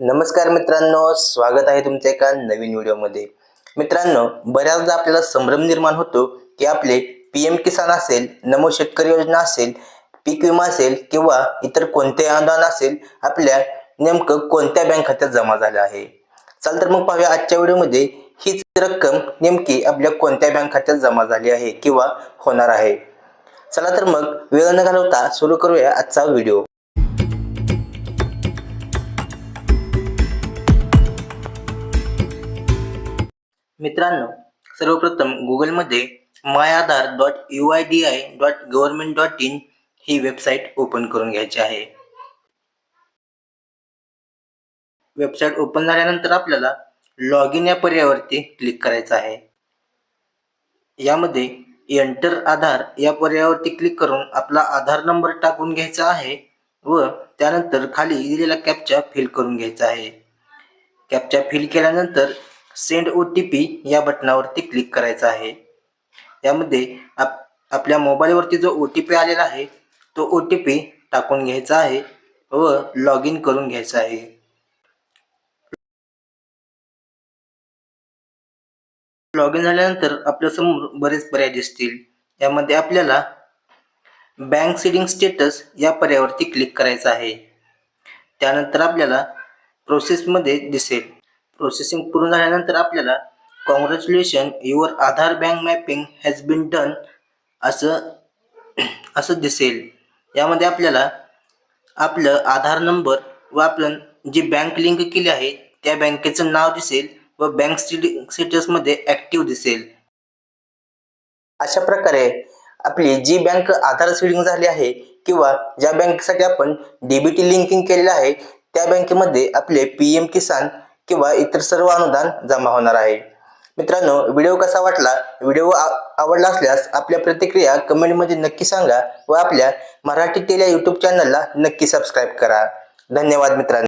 नमस्कार मित्रांनो स्वागत आहे तुमच्या एका नवीन व्हिडिओमध्ये. मित्रांनो बऱ्याचदा आपल्याला संभ्रम निर्माण होतो की आपले पी एम किसान असेल नमो शेतकरी योजना असेल पीक विमा असेल किंवा इतर कोणते अनुदान असेल आपल्या नेमकं कोणत्या बँक खात्यात जमा झालं आहे? चाल तर मग पाहूया आजच्या व्हिडिओमध्ये हीच रक्कम नेमकी आपल्या कोणत्या बँक खात्यात जमा झाली आहे किंवा होणार आहे. चला तर मग वेळ न घालवता सुरू करूया आजचा व्हिडिओ. मित्रांनो सर्वप्रथम गुगलमध्ये माय आधार dot U I D I dot government dot in he website open करून घ्यायची आहे. वेबसाईट ओपन झाल्यानंतर आपल्याला लॉग इन या पर्यायावरती क्लिक करायचं आहे. यामध्ये एंटर आधार या पर्यायावरती क्लिक करून आपला आधार नंबर टाकून घ्यायचा आहे व त्यानंतर खाली दिलेला कॅपचा फिल करून घ्यायचा आहे. कॅपचा फिल केल्यानंतर सेंड ओ टी पी या बटनावरती क्लिक करायचं आहे. यामध्ये आप आपल्या मोबाईलवरती जो ओ टी पी आलेला आहे तो ओ टी पी टाकून घ्यायचा आहे व लॉग इन करून घ्यायचा आहे. लॉग इन झाल्यानंतर आपल्यासमोर बरेच पर्याय दिसतील. यामध्ये आपल्याला बँक सीडिंग स्टेटस या पर्यायावरती क्लिक करायचं आहे. त्यानंतर आपल्याला प्रोसेसमध्ये दिसेल. प्रोसेसिंग पूर्ण झाल्यानंतर आपल्याला congratulation your Aadhaar bank mapping has been done असं असं दिसेल. यामध्ये आपल्याला आपलं आधार नंबर व आपण जी बँक लिंक केली आहे त्या बँकेचं नाव दिसेल व बँक स्टेटसमध्ये ॲक्टिव्ह दिसेल. अशा प्रकारे आपली जी बँक आधार सीडिंग झाली आहे किंवा ज्या बँकेसाठी आपण डीबीटी लिंकिंग केलेलं आहे त्या बँकेमध्ये आपले पी एम किसान किंवा इतर सर्व अनुदान जमा होणार आहे. मित्रांनो व्हिडिओ कसा वाटला? व्हिडिओ आवडला असल्यास आपल्या प्रतिक्रिया कमेंटमध्ये नक्की सांगा व आपल्या मराठी टेल्या यूट्यूब चॅनलला नक्की सबस्क्राईब करा. धन्यवाद मित्रांनो.